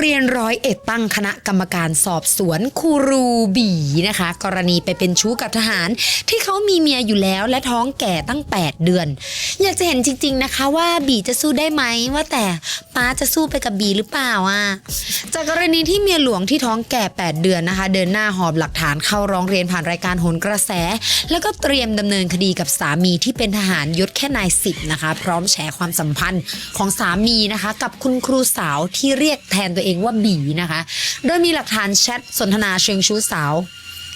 เรียนร้อยเอ็ดตั้งคณะกรรมการสอบสวนครูบีนะคะ กรณีไปเป็นชู้กับทหาร ที่เขามีเมียอยู่แล้วและท้องแก่ตั้ง 8 เดือน อยากจะเห็นจริง ๆนะคะว่าบีจะสู้ได้ไหมว่าแต่ป้าจะสู้ไปกับบีหรือเปล่าอะจากกรณีที่เมียหลวงที่ท้องแก่ 8 เดือนนะคะ เดินหน้าหอบหลักฐานเข้าร้องเรียนผ่านรายการโหนกระแส แล้วก็เตรียมดำเนินคดีกับสามีที่เป็นทหารยศแค่นายสิบนะคะ พร้อมแฉความสัมพันธ์ของสามีนะคะ กับคุณครูสาวที่เรียกแทนตัวเองว่าบีนะคะ โดยมีหลักฐานแชทสนทนาเชิงชู้สาว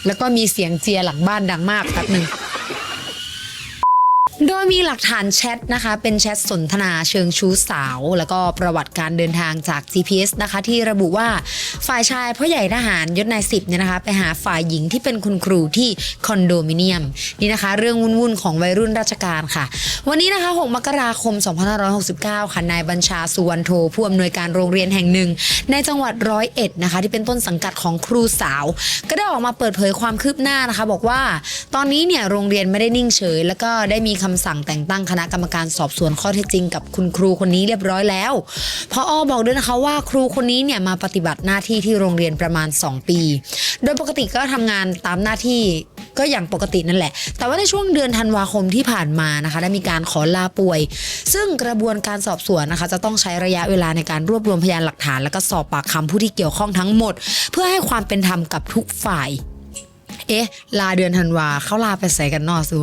แล้วก็มีเสียงเจียหลังบ้านดังมากแป๊บหนึ่ง โดยมีหลักฐานแชทนะคะ เป็นแชทสนทนาเชิงชู้สาว แล้วก็ประวัติการเดินทางจาก GPS นะคะ ที่ระบุว่าฝ่ายชายพ่อใหญ่ทหารยศนายสิบเนี่ยนะคะ ไปหาฝ่ายหญิงที่เป็นคุณครูที่คอนโดมิเนียมนี่นะคะ เรื่องวุ่นๆของวัยรุ่นราชการค่ะ วันนี้นะคะ 6 มกราคม 2569 ค่ะนายบัญชาสุวรรณโทผู้อำนวยการโรงเรียนแห่งหนึ่ง ในจังหวัดร้อยเอ็ดนะคะ ที่เป็นต้นสังกัดของครูสาว ก็ได้ออกมาเปิดเผยความคืบหน้านะคะ บอกว่า ตอนนี้เนี่ยโรงเรียนไม่ได้นิ่งเฉย แล้วก็ได้มีคำสั่งแต่งตั้งคณะกรรมการสอบสวนข้อเท็จจริงกับคุณครูคนนี้เรียบร้อยแล้วพออบอกด้วยนะคะว่าครูคนนี้เนี่ยมาปฏิบัติหน้าที่ที่โรงเรียนประมาณ 2 ปี โดยปกติก็ทำงานตามหน้าที่ก็อย่างปกตินั่นแหละ แต่ว่าในช่วงเดือนธันวาคมที่ผ่านมานะคะได้มีการขอลาป่วย ซึ่งกระบวนการสอบสวนนะคะ จะต้องใช้ระยะเวลาในการรวบรวมพยานหลักฐาน แล้วก็สอบปากคำผู้ที่เกี่ยวข้องทั้งหมด เพื่อให้ความเป็นธรรมกับทุกฝ่าย เอ๊ะ ลาเดือนธันวาเขาลาไปใส่กันนอซู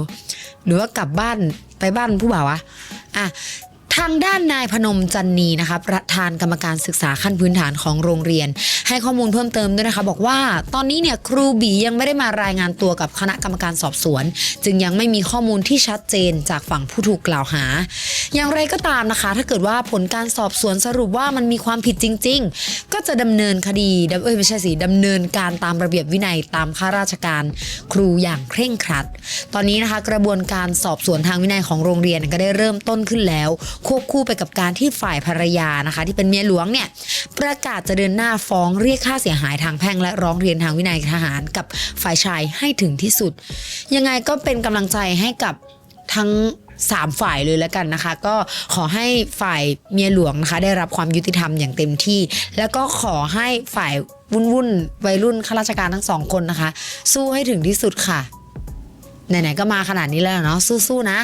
หรือว่ากลับบ้านไปบ้านผู้บ่าววะอะทางด้านนายพนมจันนีนะคะประธานกรรมการศึกษาขั้นพื้นฐานของโรงเรียน ให้ข้อมูลเพิ่มเติมด้วยนะคะ บอกว่าตอนนี้เนี่ยครูบียังไม่ได้มารายงานตัวกับคณะกรรมการสอบสวน จึงยังไม่มีข้อมูลที่ชัดเจนจากฝั่งผู้ถูกกล่าวหา อย่างไรก็ตามนะคะ ถ้าเกิดว่าผลการสอบสวนสรุปว่ามันมีความผิดจริง ๆ ก็จะดำเนินคดีดเอ้ยไม่ใช่สิดำเนินการตามระเบียบวินัยตามข้าราชการครูอย่างเคร่งครัด ตอนนี้นะคะกระบวนการสอบสวนทางวินัยของโรงเรียนก็ได้เริ่มต้นขึ้นแล้ว ควบคู่ไปกับการที่ฝ่ายภรรยานะคะ ที่เป็นเมียหลวงเนี่ยประกาศจะเดินหน้าฟ้องเรียกค่าเสียหายทางแพ่งและร้องเรียนทางวินัยทหารกับฝ่ายชายให้ถึงที่สุด ยังไงก็เป็นกำลังใจให้กับทั้ง สามฝ่ายเลยแล้วกันนะคะ ก็ขอให้ฝ่ายเมียหลวงนะคะ ได้รับความยุติธรรมอย่างเต็มที่ แล้วก็ขอให้ฝ่ายวุ่นวุ่นวัยรุ่นข้าราชการทั้งสองคนนะคะ สู้ให้ถึงที่สุดค่ะ ไหนๆก็มาขนาดนี้แล้วเนาะสู้ๆนะ